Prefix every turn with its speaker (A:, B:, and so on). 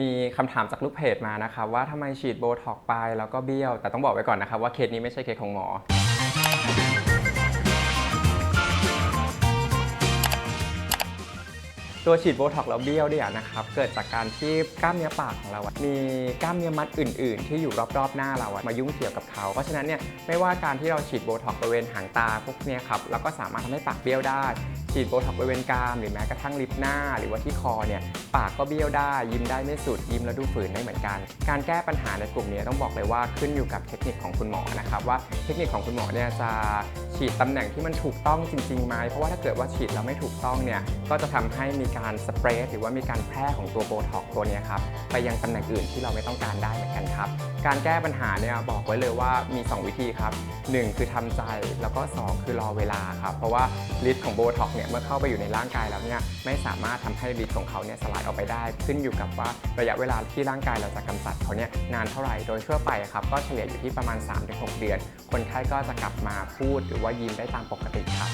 A: มีคำถามจากลูกเพจมานะครับว่าทำไมฉีดโบท็อกไปแล้วก็เบี้ยว แต่ต้องบอกไว้ก่อนนะครับว่าเคสนี้ไม่ใช่เคสของหมอ ตัวฉีดโบท็อกแล้วเบี้ยวเนี่ยนะครับเกิดจากการที่กล้ามเนื้อปากของเราอะมีกล้ามเนื้อมัดอื่น ๆ ที่อยู่รอบๆหน้าเราอะมายุ่งเกี่ยวกับเขา เพราะฉะนั้นเนี่ยไม่ว่าการที่เราฉีดโบท็อกบริเวณหางตาพวกเนี้ยครับเราก็สามารถทำให้ปากเบี้ยวได้ ฉีดโบท็อกบริเวณกรามหรือแม้กระทั่งลิปหน้า หรือว่าที่คอเนี่ยปากก็เบี้ยวได้ ยิ้มได้ไม่สุดยิ้มแล้วดูฝืนได้เหมือนกัน การแก้ปัญหาในกลุ่มนี้ต้องบอกเลยว่าขึ้นอยู่กับเทคนิคของคุณหมอนะครับว่าเทคนิคของคุณหมอเนี่ยจะฉีดตำแหน่งที่มันถูกต้องจริงๆไหมเพราะว่าถ้าเกิดว่าฉีดแล้วไม่ถูกต้องเนี่ยก็จะทำให้มีการสเปรย์หรือว่ามีการแพร่ของตัวโบท็อกตัวนี้ครับไปยังตำแหน่งอื่นที่เราไม่ต้องการได้เหมือนกันครับ การแก้ปัญหาเนี่ยบอกไว้เลยว่ามี 2 วิธีครับหนึ่งคือทำใจแล้วก็สองคือรอเวลาครับ เพราะว่าฤทธิ์ของโบท็อกเนี่ยเมื่อเข้าไปอยู่ในร่างกายแล้วเนี่ยไม่สามารถทำให้ฤทธิ์ของเขาเนี่ยสลายออกไปได้ ขึ้นอยู่กับว่าระยะเวลาที่ร่างกายเราจะกำจัดเขาเนี่ยนานเท่าไหร่โดยทั่วไปครับก็เฉลี่ยอยู่ที่ประมาณ 3-6 เดือน คนไข้ก็จะกลับมาพูดหรือว่ายิ้มได้ตามปกติครับ